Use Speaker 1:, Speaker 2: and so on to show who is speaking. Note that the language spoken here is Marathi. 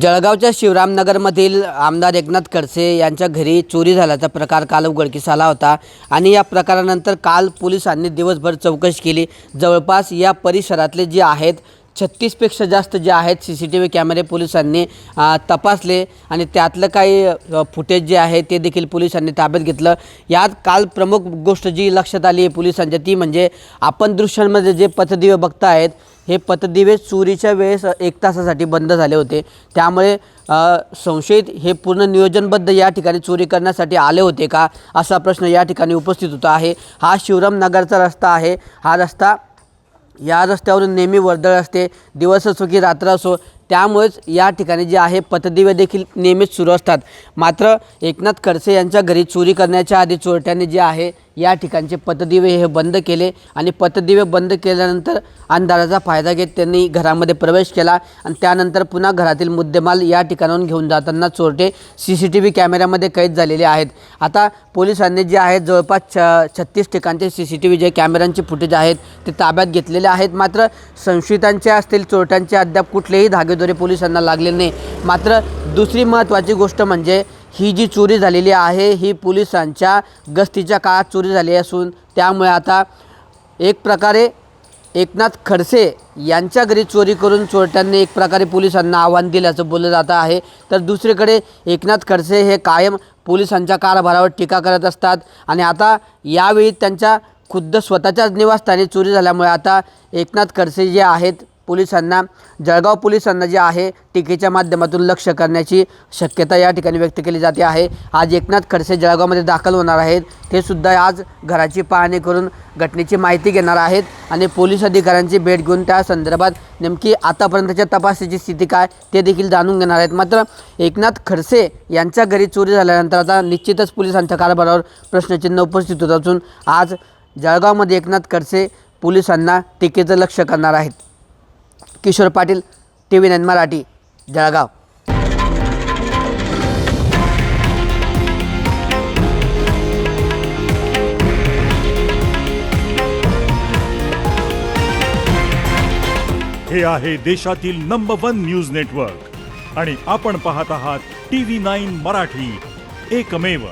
Speaker 1: जळगावच्या शिवरामनगरमधील आमदार एकनाथ खडसे यांच्या घरी चोरी झाल्याचा प्रकार काल उघडकीस आला होता आणि या प्रकारानंतर काल पोलिसांनी दिवसभर चौकशी केली. जवळपास या परिसरातले जे आहेत छत्तीसपेक्षा जास्त जे आहेत सी सी टी व्ही कॅमेरे पोलिसांनी तपासले आणि त्यातलं काही फुटेज जे आहे ते देखील पोलिसांनी ताब्यात घेतलं. यात काल प्रमुख गोष्ट जी लक्षात आली आहे पोलिसांच्या ती म्हणजे आपण दृश्यांमध्ये जे पथदिवे बघतायत हे पथदिवे चोरीच्या वेळेस एक तासासाठी बंद झाले होते. त्यामुळे संशयित हे पूर्ण नियोजनबद्ध या ठिकाणी चोरी करण्यासाठी आले होते का असा प्रश्न या ठिकाणी उपस्थित होता आहे. हा शिवरामनगरचा रस्ता आहे. हा रस्ता या रस्त्यावरून नेहमी वर्दळ असते. दिवस असो की रात्र असो त्यामुळेच या ठिकाणी जे आहे पथदिवे देखील नेहमीच सुरू असतात. मात्र एकनाथ खडसे यांच्या घरी चोरी करण्याच्या आधी चोरट्यांनी जे आहे या ठिकाणचे पतदिवे हे बंद केले आणि पतदिवे बंद केल्यानंतर अंधाराचा फायदा घेत त्यांनी घरामध्ये प्रवेश केला आणि त्यानंतर पुन्हा घरातील मुद्देमाल या ठिकाणाहून घेऊन जाताना चोरटे सी सी टी व्ही कॅमेऱ्यामध्ये कैद झालेले आहेत. आता पोलिसांनी जे आहेत जवळपास छ छत्तीस ठिकाणचे C C T V J कॅमेऱ्यांचे footage आहेत ते ताब्यात घेतलेले आहेत. मात्र संशयितांचे असतील चोरट्यांचे अद्याप कुठलेही धागेदोरे पोलिसांना लागले नाही. मात्र दुसरी महत्त्वाची गोष्ट म्हणजे ही जी चोरी झालेली आहे ही पोलिसांच्या गस्तीच्या काळात चोरी झाली असून त्यामुळे आता एक प्रकारे एकनाथ खडसे यांच्या घरी चोरी करून चोरट्यांनी एक प्रकारे पोलिसांना आव्हान दिल्याचं बोललं जातं आहे. तर दुसरीकडे एकनाथ खडसे हे कायम पोलिसांच्या कारभारावर टीका करत असतात आणि आता यावेळी त्यांच्या खुद्द स्वतःच्याच निवासस्थानी चोरी झाल्यामुळे आता एकनाथ खडसे जे आहेत पोलिसांना जळगाव पोलिसांना जे आहे टीकेच्या माध्यमातून लक्ष करण्याची शक्यता या ठिकाणी व्यक्त केली जाते आहे. आज एकनाथ खडसे जळगावमध्ये दाखल होणार आहेत. ते सुद्धा आज घराची पाहणी करून घटनेची माहिती घेणार आहेत आणि पोलीस अधिकाऱ्यांची भेट घेऊन त्या संदर्भात नेमकी आतापर्यंतच्या तपासाची स्थिती काय ते देखील जाणून घेणार आहेत. मात्र एकनाथ खडसे यांच्या घरी चोरी झाल्यानंतर आता निश्चितच पोलिसांच्या कारभारावर प्रश्नचिन्ह उपस्थित होत असून आज जळगावमध्ये एकनाथ खडसे पोलिसांना टीकेचं लक्ष करणार आहेत. Kishor Patil T V nine Marathi Jalgaon.
Speaker 2: हे आहे देशातील नंबर वन न्यूज नेटवर्क आणि आपण पाहत आहात टी व्ही नाईन मराठी. एकमेव